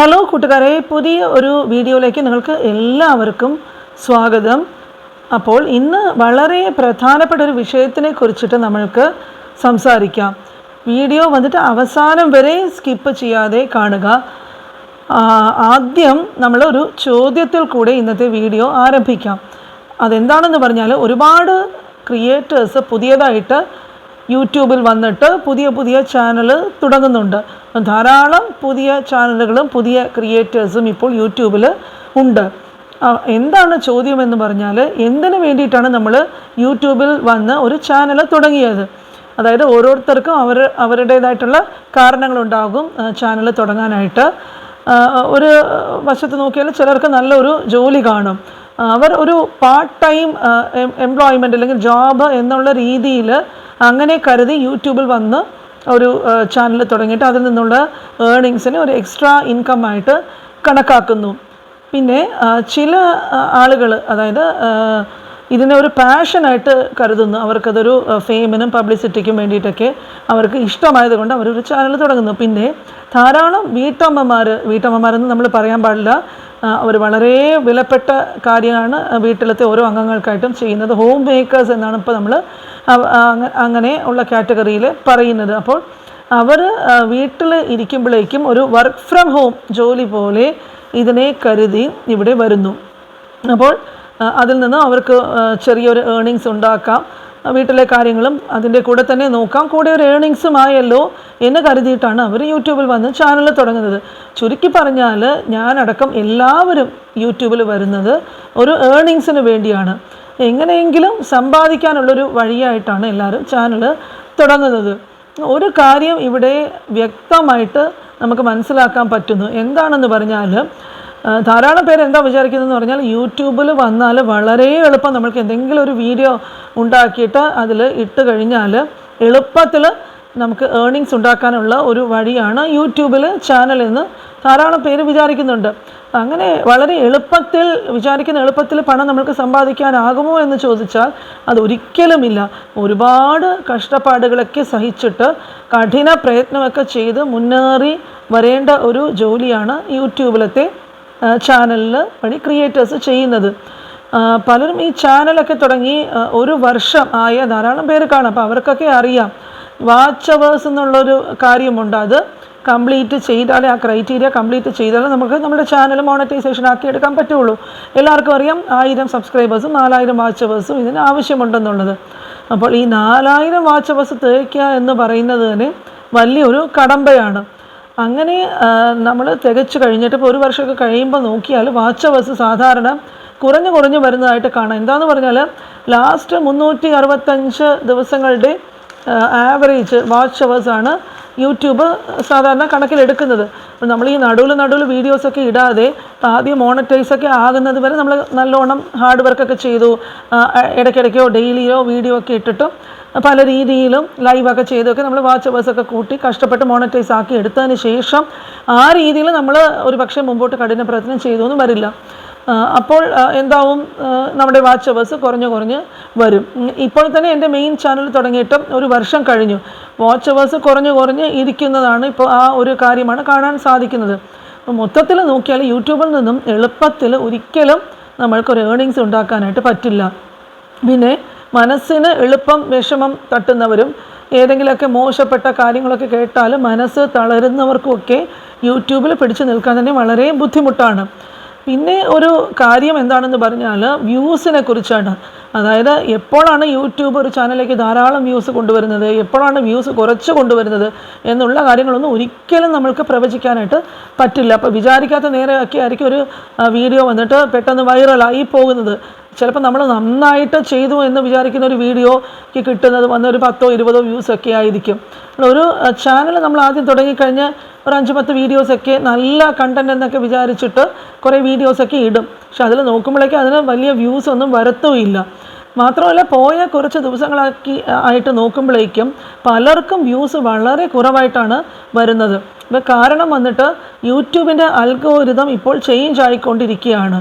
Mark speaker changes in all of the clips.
Speaker 1: Hello കൂട്ടുകാരെ പുതിയ ഒരു വീഡിയോയിലേക്ക് നിങ്ങൾക്ക് എല്ലാവർക്കും സ്വാഗതം. അപ്പോൾ ഇന്ന് വളരെ പ്രധാനപ്പെട്ട ഒരു വിഷയത്തിനെ കുറിച്ചിട്ട് നമ്മൾക്ക് സംസാരിക്കാം. വീഡിയോ വന്നിട്ട് അവസാനം വരെ സ്കിപ്പ് ചെയ്യാതെ കാണുക. ആദ്യം നമ്മൾ ഒരു ചോദ്യത്തിൽ കൂടെ ഇന്നത്തെ വീഡിയോ ആരംഭിക്കാം. അതെന്താണെന്ന് പറഞ്ഞാൽ ഒരുപാട് ക്രിയേറ്റേഴ്സ് പുതിയതായിട്ട് യൂട്യൂബിൽ വന്നിട്ട് പുതിയ പുതിയ ചാനൽ തുടങ്ങുന്നുണ്ട്. ധാരാളം പുതിയ ചാനലുകളും പുതിയ ക്രിയേറ്റേഴ്സും ഇപ്പോൾ യൂട്യൂബിൽ ഉണ്ട്. എന്താണ് ചോദ്യം എന്ന് പറഞ്ഞാൽ എന്തിനു വേണ്ടിയിട്ടാണ് നമ്മൾ യൂട്യൂബിൽ വന്ന് ഒരു ചാനൽ തുടങ്ങിയത്? അതായത് ഓരോരുത്തർക്കും അവർ അവരുടേതായിട്ടുള്ള കാരണങ്ങളുണ്ടാകും ചാനൽ തുടങ്ങാനായിട്ട്. ഒരു വശത്ത് നോക്കിയാൽ ചിലർക്ക് നല്ലൊരു ജോലി കാണും. അവർ ഒരു പാർട്ട് ടൈം എംപ്ലോയ്മെന്റ് അല്ലെങ്കിൽ ജോബ് എന്നുള്ള രീതിയിൽ അങ്ങനെ കരുതി യൂട്യൂബിൽ വന്ന് ഒരു ചാനൽ തുടങ്ങിയിട്ട് അതിൽ നിന്നുള്ള ഏർണിങ്സിന് ഒരു എക്സ്ട്രാ ഇൻകം ആയിട്ട് കണക്കാക്കുന്നു. പിന്നെ ചില ആളുകൾ അതായത് ഇതിനെ ഒരു പാഷനായിട്ട് കരുതുന്നു. അവർക്കതൊരു ഫെയിമിനും പബ്ലിസിറ്റിക്കും വേണ്ടിയിട്ടൊക്കെ അവർക്ക് ഇഷ്ടമായതുകൊണ്ട് അവരൊരു ചാനൽ തുടങ്ങുന്നു. പിന്നെ ധാരാളം വീട്ടമ്മമാർ വീട്ടമ്മമാരെന്ന് നമ്മൾ പറയാൻ പാടില്ല. അവർ വളരെ വിലപ്പെട്ട കാര്യമാണ് വീട്ടിലത്തെ ഓരോ അംഗങ്ങൾക്കായിട്ടും ചെയ്യുന്നത്. ഹോം മേക്കേഴ്സ് എന്നാണ് ഇപ്പോൾ നമ്മൾ അങ്ങനെ ഉള്ള കാറ്റഗറിയിൽ പറയുന്നത്. അപ്പോൾ അവർ വീട്ടിൽ ഇരിക്കുമ്പോഴേക്കും ഒരു വർക്ക് ഫ്രം ഹോം ജോലി പോലെ ഇതിനെ കരുതി ഇവിടെ വരുന്നു. അപ്പോൾ അതിൽ നിന്ന് അവർക്ക് ചെറിയൊരു ഏർണിങ്സ് ഉണ്ടാക്കാം. വീട്ടിലെ കാര്യങ്ങളും അതിന്റെ കൂടെ തന്നെ നോക്കാം. കൂടെ ഒരു ഏർണിങ്സും ആയല്ലോ എന്ന് കരുതിയിട്ടാണ് അവർ യൂട്യൂബിൽ വന്ന് ചാനൽ തുടങ്ങുന്നത്. ചുരുക്കി പറഞ്ഞാൽ ഞാനടക്കം എല്ലാവരും യൂട്യൂബിൽ വരുന്നത് ഒരു ഏർണിങ്സിന് വേണ്ടിയാണ്. എങ്ങനെയെങ്കിലും സമ്പാദിക്കാനുള്ളൊരു വഴിയായിട്ടാണ് എല്ലാവരും ചാനൽ തുടങ്ങുന്നത്. ഒരു കാര്യം ഇവിടെ വ്യക്തമായിട്ട് നമുക്ക് മനസ്സിലാക്കാൻ പറ്റുന്നു. എന്താണെന്ന് പറഞ്ഞാൽ ധാരാളം പേര് എന്താ വിചാരിക്കുന്നതെന്ന് പറഞ്ഞാൽ യൂട്യൂബിൽ വന്നാൽ വളരെ എളുപ്പം നമ്മൾക്ക് എന്തെങ്കിലും ഒരു വീഡിയോ ഉണ്ടാക്കിയിട്ട് അതിൽ ഇട്ട് കഴിഞ്ഞാൽ എളുപ്പത്തിൽ നമുക്ക് ഏർണിങ്സ് ഉണ്ടാക്കാനുള്ള ഒരു വഴിയാണ് യൂട്യൂബിൽ ചാനൽ എന്ന് ധാരാളം പേര് വിചാരിക്കുന്നുണ്ട്. അങ്ങനെ വളരെ എളുപ്പത്തിൽ വിചാരിക്കുന്ന എളുപ്പത്തിൽ പണം നമുക്ക് സമ്പാദിക്കാനാകുമോ എന്ന് ചോദിച്ചാൽ അത് ഒരിക്കലുമില്ല ഒരുപാട് കഷ്ടപ്പാടുകളൊക്കെ സഹിച്ചിട്ട് കഠിന പ്രയത്നമൊക്കെ ചെയ്ത് മുന്നേറി വരേണ്ട ഒരു ജോലിയാണ് യൂട്യൂബിലത്തെ ചാനലിൽ വഴി ക്രിയേറ്റേഴ്സ് ചെയ്യുന്നത്. പലരും ഈ ചാനലൊക്കെ തുടങ്ങി ഒരു വർഷം ആയ ധാരാളം പേര് കാണാം. അപ്പോൾ അവർക്കൊക്കെ അറിയാം. വാച്ച് അവേഴ്സ് എന്നുള്ളൊരു കാര്യമുണ്ട്. അത് കംപ്ലീറ്റ് ചെയ്താലേ ആ ക്രൈറ്റീരിയ കംപ്ലീറ്റ് ചെയ്താലേ നമുക്ക് നമ്മുടെ ചാനൽ മോണറ്റൈസേഷൻ ആക്കി എടുക്കാൻ പറ്റുള്ളൂ. എല്ലാവർക്കും അറിയാം ആയിരം സബ്സ്ക്രൈബേഴ്സും നാലായിരം വാച്ച് അവേഴ്സും ഇതിന് ആവശ്യമുണ്ടെന്നുള്ളത്. അപ്പോൾ ഈ നാലായിരം വാച്ച് അവേഴ്സ് തേക്കുക എന്ന് പറയുന്നത് തന്നെ വലിയൊരു കടമ്പയാണ്. അങ്ങനെ നമ്മൾ തികച്ചു കഴിഞ്ഞിട്ട് ഇപ്പോൾ ഒരു വർഷമൊക്കെ കഴിയുമ്പോൾ നോക്കിയാൽ വാച്ച് അവേഴ്സ് സാധാരണ കുറഞ്ഞു കുറഞ്ഞു വരുന്നതായിട്ട് കാണാം. എന്താന്ന് പറഞ്ഞാൽ ലാസ്റ്റ് മുന്നൂറ്റി അറുപത്തഞ്ച് ദിവസങ്ങളുടെ ആവറേജ് വാച്ച് അവേഴ്സാണ് യൂട്യൂബ് സാധാരണ കണക്കിലെടുക്കുന്നത് നമ്മൾ ഈ നടുവിൽ നടുവിൽ വീഡിയോസൊക്കെ ഇടാതെ ആദ്യം മോണറ്റൈസ് ഒക്കെ ആകുന്നത് വരെ നമ്മൾ നല്ലോണം ഹാർഡ് വർക്കൊക്കെ ചെയ്തു ഇടയ്ക്കിടയ്ക്കോ ഡെയിലിയോ വീഡിയോ ഒക്കെ ഇട്ടിട്ട് പല രീതിയിലും ലൈവൊക്കെ ചെയ്തൊക്കെ നമ്മൾ വാച്ച് അവേഴ്സൊക്കെ കൂട്ടി കഷ്ടപ്പെട്ട് മോണിറ്റൈസ് ആക്കി എടുത്തതിന് ശേഷം ആ രീതിയിൽ നമ്മൾ ഒരു പക്ഷേ മുമ്പോട്ട് കഠിന പ്രയത്നം ചെയ്തു എന്ന് വരില്ല അപ്പോൾ എന്താവും? നമ്മുടെ വാച്ച് അവേഴ്സ് കുറഞ്ഞ് കുറഞ്ഞ് വരും. ഇപ്പോൾ തന്നെ എന്റെ മെയിൻ ചാനൽ തുടങ്ങിയിട്ട് ഒരു വർഷം കഴിഞ്ഞു. വാച്ച് അവേഴ്സ് കുറഞ്ഞ് കുറഞ്ഞ് ഇരിക്കുന്നതാണ് ഇപ്പോൾ ആ ഒരു കാര്യമാണ് കാണാൻ സാധിക്കുന്നത്. അപ്പോൾ മൊത്തത്തിൽ നോക്കിയാൽ യൂട്യൂബിൽ നിന്നും എളുപ്പത്തിൽ ഒരിക്കലും നമ്മൾക്കൊരു ഏർണിങ്സ് ഉണ്ടാക്കാനായിട്ട് പറ്റില്ല. പിന്നെ മനസ്സിന് എളുപ്പം വിഷമം തട്ടുന്നവരും ഏതെങ്കിലുമൊക്കെ മോശപ്പെട്ട കാര്യങ്ങളൊക്കെ കേട്ടാൽ മനസ്സ് തളരുന്നവർക്കുമൊക്കെ യൂട്യൂബിൽ പിടിച്ചു നിൽക്കാൻ തന്നെ വളരെ ബുദ്ധിമുട്ടാണ്. പിന്നെ ഒരു കാര്യം എന്താണെന്ന് പറഞ്ഞാൽ വ്യൂസിനെ കുറിച്ചാണ്. അതായത് എപ്പോഴാണ് യൂട്യൂബ് ഒരു ചാനലിലേക്ക് ധാരാളം വ്യൂസ് കൊണ്ടുവരുന്നത് എപ്പോഴാണ് വ്യൂസ് കുറച്ച് കൊണ്ടുവരുന്നത് എന്നുള്ള കാര്യങ്ങളൊന്നും ഒരിക്കലും നമ്മൾക്ക് പ്രവചിക്കാനായിട്ട് പറ്റില്ല. അപ്പോൾ വിചാരിക്കാത്ത നേരെയൊക്കെ ആയിരിക്കും ഒരു വീഡിയോ വന്നിട്ട് പെട്ടെന്ന് വൈറലായി പോകുന്നത്. ചിലപ്പോൾ നമ്മൾ നന്നായിട്ട് ചെയ്തു എന്ന് വിചാരിക്കുന്ന ഒരു വീഡിയോ കിട്ടുന്നത് വന്ന ഒരു പത്തോ ഇരുപതോ വ്യൂസ് ഒക്കെ ആയിരിക്കും. ഒരു ചാനൽ നമ്മൾ ആദ്യം തുടങ്ങിക്കഴിഞ്ഞ് ഒരു അഞ്ച് പത്ത് വീഡിയോസൊക്കെ നല്ല കണ്ടന്റ് എന്നൊക്കെ വിചാരിച്ചിട്ട് കുറേ വീഡിയോസൊക്കെ ഇടും. പക്ഷെ അതിൽ നോക്കുമ്പോഴേക്കും അതിന് വലിയ വ്യൂസ് ഒന്നും വരത്തുമില്ല മാത്രമല്ല പോയ കുറച്ച് ദിവസങ്ങളാക്കി ആയിട്ട് നോക്കുമ്പോഴേക്കും പലർക്കും വ്യൂസ് വളരെ കുറവായിട്ടാണ് വരുന്നത്. ഇപ്പം കാരണം വന്നിട്ട് യൂട്യൂബിന്റെ അൽഗോരിതം ഇപ്പോൾ ചേഞ്ച് ആയിക്കൊണ്ടിരിക്കുകയാണ്.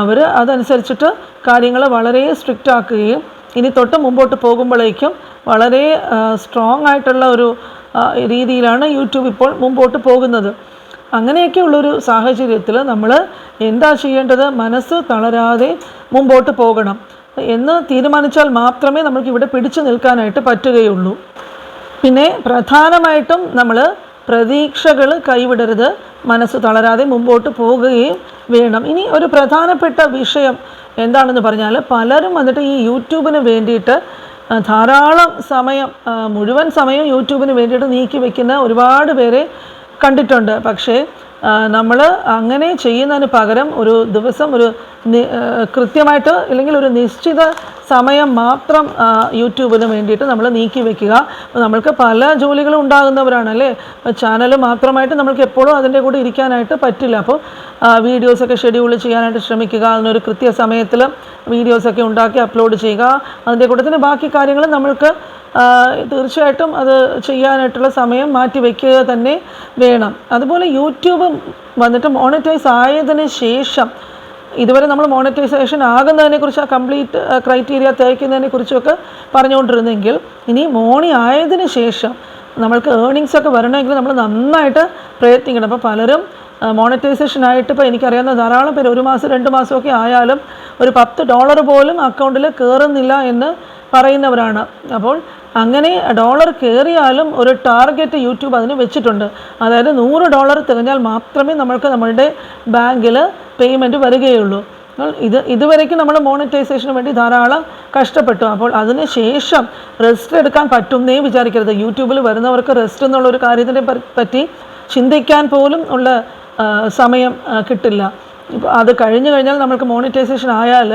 Speaker 1: അവർ അതനുസരിച്ചിട്ട് കാര്യങ്ങൾ വളരെ സ്ട്രിക്റ്റ് ആക്കുകയും ഇനി തൊട്ട് മുമ്പോട്ട് പോകുമ്പോഴേക്കും വളരെ സ്ട്രോങ് ആയിട്ടുള്ള ഒരു രീതിയിലാണ് യൂട്യൂബ് ഇപ്പോൾ മുമ്പോട്ട് പോകുന്നത്. അങ്ങനെയൊക്കെയുള്ളൊരു സാഹചര്യത്തിൽ നമ്മൾ എന്താ ചെയ്യേണ്ടത്? മനസ്സ് തളരാതെ മുമ്പോട്ട് പോകണം എന്ന് തീരുമാനിച്ചാൽ മാത്രമേ നമുക്ക് ഇവിടെ പിടിച്ചു നിൽക്കാനായിട്ട് പറ്റുകയുള്ളൂ. പിന്നെ പ്രധാനമായിട്ടും നമ്മൾ പ്രതീക്ഷകൾ കൈവിടരുത് മനസ്സ് തളരാതെ മുമ്പോട്ട് പോകുകയും വേണം. ഇനി ഒരു പ്രധാനപ്പെട്ട വിഷയം എന്താണെന്ന് പറഞ്ഞാൽ പലരും വന്നിട്ട് ഈ യൂട്യൂബിന് വേണ്ടിയിട്ട് ധാരാളം സമയം മുഴുവൻ സമയം യൂട്യൂബിന് വേണ്ടിയിട്ട് നീക്കി വയ്ക്കുന്ന ഒരുപാട് പേരെ കണ്ടിട്ടുണ്ട്. പക്ഷേ നമ്മൾ അങ്ങനെ ചെയ്യുന്നതിന് പകരം ഒരു ദിവസം ഒരു കൃത്യമായിട്ട് അല്ലെങ്കിൽ ഒരു നിശ്ചിത സമയം മാത്രം യൂട്യൂബിന് വേണ്ടിയിട്ട് നമ്മൾ നീക്കി വെക്കുക. അപ്പോൾ നമ്മൾക്ക് പല ജോലികളും ഉണ്ടാകുന്നവരാണ് അല്ലേ? ചാനൽ മാത്രമായിട്ട് നമ്മൾക്ക് എപ്പോഴും അതിന്റെ കൂടെ ഇരിക്കാനായിട്ട് പറ്റില്ല. അപ്പോൾ വീഡിയോസൊക്കെ ഷെഡ്യൂൾ ചെയ്യാനായിട്ട് ശ്രമിക്കുക അതിനൊരു കൃത്യസമയത്തിൽ വീഡിയോസൊക്കെ ഉണ്ടാക്കി അപ്ലോഡ് ചെയ്യുക. അതിന്റെ കൂടെ തന്നെ ബാക്കി കാര്യങ്ങൾ നമ്മൾക്ക് തീർച്ചയായിട്ടും അത് ചെയ്യാനായിട്ടുള്ള സമയം മാറ്റി വയ്ക്കുക തന്നെ വേണം. അതുപോലെ യൂട്യൂബ് വന്നിട്ട് മോണിറ്റൈസ് ആയതിന് ശേഷം ഇതുവരെ നമ്മൾ മോണിറ്റൈസേഷൻ ആകുന്നതിനെക്കുറിച്ച് ആ കംപ്ലീറ്റ് ക്രൈറ്റീരിയ തേക്കുന്നതിനെ കുറിച്ചൊക്കെ പറഞ്ഞുകൊണ്ടിരുന്നെങ്കിൽ ഇനി മോണി ആയതിന് ശേഷം നമ്മൾക്ക് ഏർണിങ്സ് ഒക്കെ വരണമെങ്കിൽ നമ്മൾ നന്നായിട്ട് പ്രയത്നിക്കണം. അപ്പോൾ പലരും മോണിറ്റൈസേഷൻ ആയിട്ട് ഇപ്പോൾ എനിക്കറിയാവുന്ന ധാരാളം പേര് ഒരു മാസം രണ്ട് മാസമൊക്കെ ആയാലും ഒരു പത്ത് ഡോളർ പോലും അക്കൗണ്ടിൽ കയറുന്നില്ല എന്ന് പറയുന്നവരാണ്. അപ്പോൾ അങ്ങനെ ഡോളർ കയറിയാലും ഒരു ടാർഗറ്റ് യൂട്യൂബ് അതിന് വെച്ചിട്ടുണ്ട്. അതായത് നൂറ് ഡോളർ തികഞ്ഞാൽ മാത്രമേ നമ്മൾക്ക് നമ്മളുടെ ബാങ്കിൽ പേയ്മെന്റ് വരികയുള്ളൂ. ഇത് ഇതുവരേക്കും നമ്മൾ മോണിറ്റൈസേഷന് വേണ്ടി ധാരാളം കഷ്ടപ്പെട്ടു. അപ്പോൾ അതിന് ശേഷം റെസ്റ്റ് എടുക്കാൻ പറ്റുന്നേ വിചാരിക്കരുത്. യൂട്യൂബിൽ വരുന്നവർക്ക് റെസ്റ്റ് എന്നുള്ള ഒരു കാര്യത്തിനെ പറ്റി ചിന്തിക്കാൻ പോലും ഉള്ള സമയം കിട്ടില്ല. അത് കഴിഞ്ഞു കഴിഞ്ഞാൽ നമ്മൾക്ക് മോണിറ്റൈസേഷൻ ആയാൽ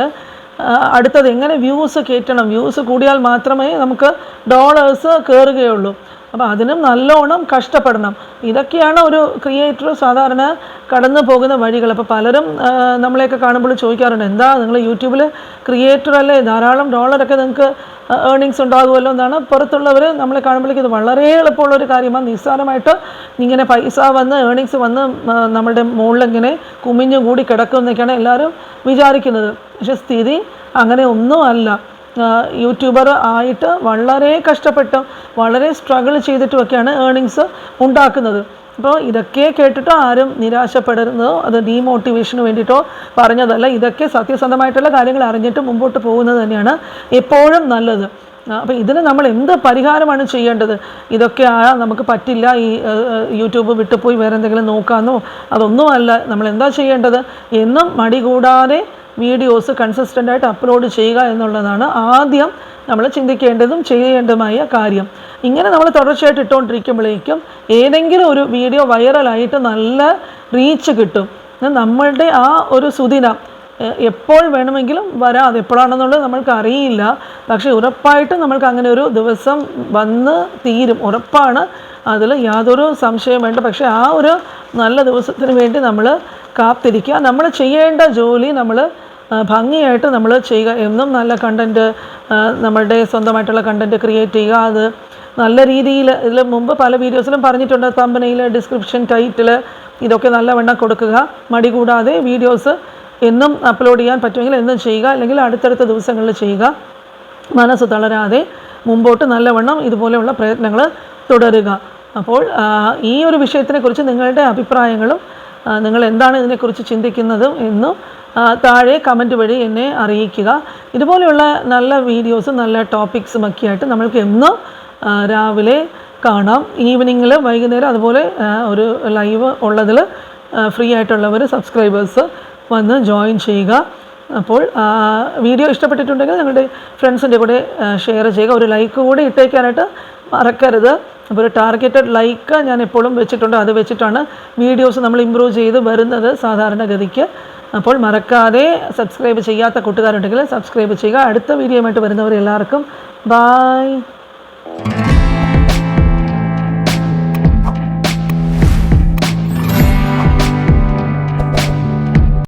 Speaker 1: അടുത്തത് എങ്ങനെ വ്യൂസ് കയറ്റണം? വ്യൂസ് കൂടിയാൽ മാത്രമേ നമുക്ക് ഡോളേഴ്സ് കയറുകയുള്ളൂ അപ്പോൾ അതിനും നല്ലോണം കഷ്ടപ്പെടണം. ഇതൊക്കെയാണ് ഒരു ക്രിയേറ്റർ സാധാരണ കടന്നു പോകുന്ന വഴികൾ. അപ്പോൾ പലരും നമ്മളെയൊക്കെ കാണുമ്പോൾ ചോദിക്കാറുണ്ട് എന്താ നിങ്ങൾ യൂട്യൂബിൽ ക്രിയേറ്റർ അല്ലേ? ധാരാളം ഡോളറൊക്കെ നിങ്ങൾക്ക് ഏർണിങ്സ് ഉണ്ടാകുമല്ലോ എന്നാണ് പുറത്തുള്ളവർ നമ്മളെ കാണുമ്പോഴേക്കും ഇത് വളരെ എളുപ്പമുള്ള ഒരു കാര്യമാണ്. നിസ്സാരമായിട്ട് ഇങ്ങനെ പൈസ വന്ന് ഏർണിങ്സ് വന്ന് നമ്മുടെ മുകളിലിങ്ങനെ കുമിഞ്ഞു കൂടി കിടക്കും എന്നൊക്കെയാണ് എല്ലാവരും വിചാരിക്കുന്നത്. പക്ഷേ സ്ഥിതി അങ്ങനെ ഒന്നുമല്ല യൂട്യൂബർ ആയിട്ട് വളരെ കഷ്ടപ്പെട്ട് വളരെ സ്ട്രഗിൾ ചെയ്തിട്ടുമൊക്കെയാണ് ഏണിങ്സ് ഉണ്ടാക്കുന്നത്. അപ്പോൾ ഇതൊക്കെ കേട്ടിട്ട് ആരും നിരാശപ്പെടരുന്നതോ അത് ഡീമോട്ടിവേഷന് വേണ്ടിയിട്ടോ പറഞ്ഞതല്ല. ഇതൊക്കെ സത്യസന്ധമായിട്ടുള്ള കാര്യങ്ങൾ അറിഞ്ഞിട്ട് മുമ്പോട്ട് പോകുന്നത് തന്നെയാണ് എപ്പോഴും നല്ലത്. അപ്പോൾ ഇതിന് നമ്മൾ എന്ത് പരിഹാരമാണ് ചെയ്യേണ്ടത്? ഇതൊക്കെ ആ നമുക്ക് പറ്റില്ല. ഈ യൂട്യൂബ് വിട്ടുപോയി വേറെ എന്തെങ്കിലും നോക്കാമെന്നോ അതൊന്നുമല്ല. നമ്മൾ എന്താ ചെയ്യേണ്ടത്? എന്നും മടി കൂടാതെ വീഡിയോസ് കൺസിസ്റ്റന്റായിട്ട് അപ്ലോഡ് ചെയ്യുക എന്നുള്ളതാണ് ആദ്യം നമ്മൾ ചിന്തിക്കേണ്ടതും ചെയ്യേണ്ടതുമായ കാര്യം. ഇങ്ങനെ നമ്മൾ തുടർച്ചയായിട്ട് ഇട്ടുകൊണ്ടിരിക്കുമ്പോഴേക്കും ഏതെങ്കിലും ഒരു വീഡിയോ വൈറലായിട്ട് നല്ല റീച്ച് കിട്ടും. നമ്മളുടെ ആ ഒരു സുദിനം എപ്പോൾ വേണമെങ്കിലും വരാം. അത് എപ്പോഴാണെന്നുള്ളത് നമ്മൾക്ക് അറിയില്ല. പക്ഷേ ഉറപ്പായിട്ടും നമ്മൾക്ക് അങ്ങനെ ഒരു ദിവസം വന്ന് തീരും. ഉറപ്പാണ്. അതിൽ യാതൊരു സംശയം വേണ്ട. പക്ഷേ ആ ഒരു നല്ല ദിവസത്തിന് വേണ്ടി നമ്മൾ കാത്തിരിക്കുക. നമ്മൾ ചെയ്യേണ്ട ജോലി നമ്മൾ ഭംഗിയായിട്ട് നമ്മൾ ചെയ്യുക. എന്നും നല്ല കണ്ടന്റ് നമ്മളുടെ സ്വന്തമായിട്ടുള്ള കണ്ടന്റ് ക്രിയേറ്റ് ചെയ്യുക. അത് നല്ല രീതിയിൽ ഇതിൽ മുമ്പ് പല വീഡിയോസിലും പറഞ്ഞിട്ടുണ്ട്. തമ്പനയിൽ ഡിസ്ക്രിപ്ഷൻ ടൈറ്റിൽ ഇതൊക്കെ നല്ലവണ്ണം കൊടുക്കുക. മടി കൂടാതെ വീഡിയോസ് എന്നും അപ്ലോഡ് ചെയ്യാൻ പറ്റുമെങ്കിൽ എന്നും ചെയ്യുക. അല്ലെങ്കിൽ അടുത്തടുത്ത ദിവസങ്ങളിൽ ചെയ്യുക. മനസ്സ് തളരാതെ മുമ്പോട്ട് നല്ലവണ്ണം ഇതുപോലെയുള്ള പ്രയത്നങ്ങൾ തുടരുക. അപ്പോൾ ഈ ഒരു വിഷയത്തിനെക്കുറിച്ച് നിങ്ങളുടെ അഭിപ്രായങ്ങളും നിങ്ങൾ എന്താണ് ഇതിനെക്കുറിച്ച് ചിന്തിക്കുന്നതും എന്നും താഴെ കമന്റ് വഴി എന്നെ അറിയിക്കുക. ഇതുപോലെയുള്ള നല്ല വീഡിയോസും നല്ല ടോപ്പിക്സും ഒക്കെ ആയിട്ട് നമ്മൾക്ക് എന്നും രാവിലെ കാണാം. ഈവനിങ്ങിൽ വൈകുന്നേരം അതുപോലെ ഒരു ലൈവ് ഉള്ളതിൽ ഫ്രീ ആയിട്ടുള്ളവർ സബ്സ്ക്രൈബേഴ്സ് വന്ന് ജോയിൻ ചെയ്യുക. അപ്പോൾ വീഡിയോ ഇഷ്ടപ്പെട്ടിട്ടുണ്ടെങ്കിൽ നിങ്ങളുടെ ഫ്രണ്ട്സിന്റെ കൂടെ ഷെയർ ചെയ്യുക. ഒരു ലൈക്ക് കൂടി ഇട്ടേക്കാനായിട്ട് മറക്കരുത്. അപ്പോൾ ഒരു ടാർഗറ്റഡ് ലൈക്ക് ഞാൻ എപ്പോഴും വെച്ചിട്ടുണ്ട്. അത് വെച്ചിട്ടാണ് വീഡിയോസ് നമ്മൾ ഇമ്പ്രൂവ് ചെയ്ത് വരുന്നത് സാധാരണഗതിക്ക്. അപ്പോൾ മറക്കാതെ സബ്സ്ക്രൈബ് ചെയ്യാത്ത കൂട്ടുകാരുണ്ടെങ്കിൽ സബ്സ്ക്രൈബ് ചെയ്യുക. അടുത്ത വീഡിയോയുമായിട്ട് വരുന്നവരെല്ലാവർക്കും ബായ്